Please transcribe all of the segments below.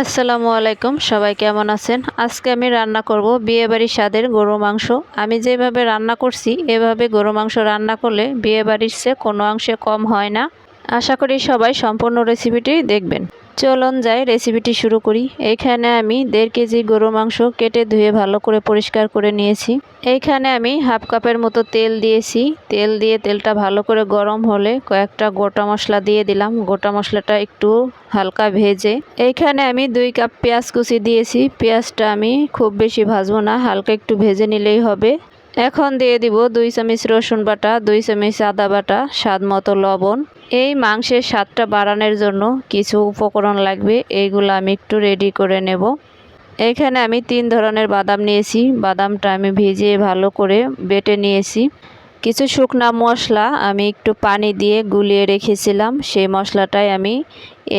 আসসালামু আলাইকুম, সবাই কেমন আছেন? আজকে আমি রান্না করব বিয়েবাড়ির স্বাদের গরু মাংস। আমি যেভাবে রান্না করছি, এভাবে গরু মাংস রান্না করলে বিয়েবাড়ির চেয়ে কোনো অংশে কম হয় না। আশা করি সবাই সম্পূর্ণ রেসিপিটি দেখবেন। চলুন যাই রেসিপিটি শুরু করি। এইখানে আমি দেড় কেজি গরু মাংস কেটে ধুয়ে ভালো করে পরিষ্কার করে নিয়েছি। এইখানে আমি হাফ কাপের মতো তেল দিয়েছি। তেল দিয়ে তেলটা ভালো করে গরম হলে কয়েকটা গোটা মশলা দিয়ে দিলাম। গোটা মশলাটা একটু হালকা ভেজে। এইখানে আমি দুই কাপ পেঁয়াজ কুচি দিয়েছি। পেঁয়াজটা আমি খুব বেশি ভাজবো না, হালকা একটু ভেজে নিলেই হবে। এখন দিয়ে দিব দুই চামচ রসুন বাটা, দুই চামচ আদা বাটা, স্বাদ মতো লবণ। এই মাংসের স্বাদটা বাড়ানোর জন্য কিছু উপকরণ লাগবে, এইগুলো আমি একটু রেডি করে নেব। এখানে আমি তিন ধরনের বাদাম নিয়েছি। বাদামটা আমি ভিজিয়ে ভালো করে বেটে নিয়েছি। কিছু শুকনা মশলা আমি একটু পানি দিয়ে গুলিয়ে রেখেছিলাম। সেই মশলাটাই আমি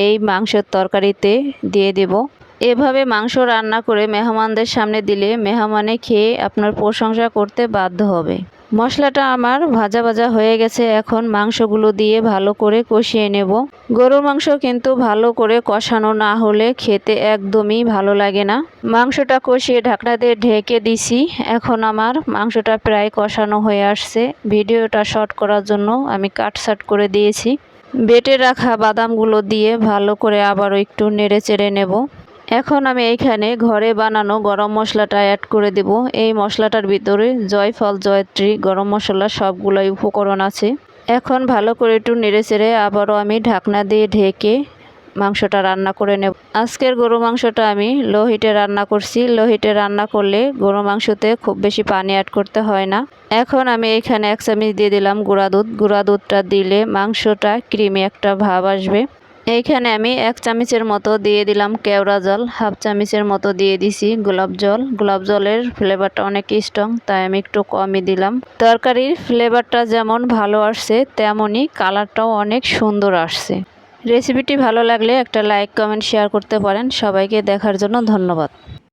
এই মাংসের তরকারিতে দিয়ে দেব। এভাবে মাংস রান্না করে মেহমানদের সামনে দিলে মেহমানে খেয়ে আপনার প্রশংসা করতে বাধ্য হবে। মশলাটা আমার ভাজা ভাজা হয়ে গেছে, এখন মাংসগুলো দিয়ে ভালো করে কষিয়ে নেব। গরুর মাংস কিন্তু ভালো করে কষানো না হলে খেতে একদমই ভালো লাগে না। মাংসটা কষিয়ে ঢাকনা দিয়ে ঢেকে দিছি, এখন আমার মাংসটা প্রায় কষানো হয়ে আসছে। ভিডিওটা শর্ট করার জন্য আমি কাটসাট করে দিয়েছি। বেটে রাখা বাদামগুলো দিয়ে ভালো করে আবারও একটু নেড়ে চেড়ে নেব। এখন আমি এইখানে ঘরে বানানো গরম মশলাটা অ্যাড করে দেব। এই মশলাটার ভিতরে জয়ফল, জয়ত্রী, গরম মশলা সবগুলোই উপকরণ আছে। এখন ভালো করে একটু নেড়ে চেড়ে আবারও আমি ঢাকনা দিয়ে ঢেকে মাংসটা রান্না করে নেব। আজকের গরু মাংসটা আমি লো হিটে রান্না করছি। লো হিটে রান্না করলে গরু মাংসতে খুব বেশি পানি অ্যাড করতে হয় না। এখন আমি এখানে এক চামচ দিয়ে দিলাম গুঁড়া দুধ। গুঁড়া দুধটা দিলে মাংসটা ক্রিমি একটা ভাব আসবে। এইখানে আমি এক চামিচের মতো দিয়ে দিলাম কেওড়া জল, হাফ চামিচের মতো দিয়ে দিছি গোলাপ জল। গোলাপ জলের ফ্লেভারটা অনেক স্ট্রং তাই আমি একটু কমই দিলাম। তরকারির ফ্লেভারটা যেমন ভালো আসছে, তেমনই কালারটাও অনেক সুন্দর আসছে। রেসিপিটি ভালো লাগলে একটা লাইক কমেন্ট শেয়ার করতে পারেন। সবাইকে দেখার জন্য ধন্যবাদ।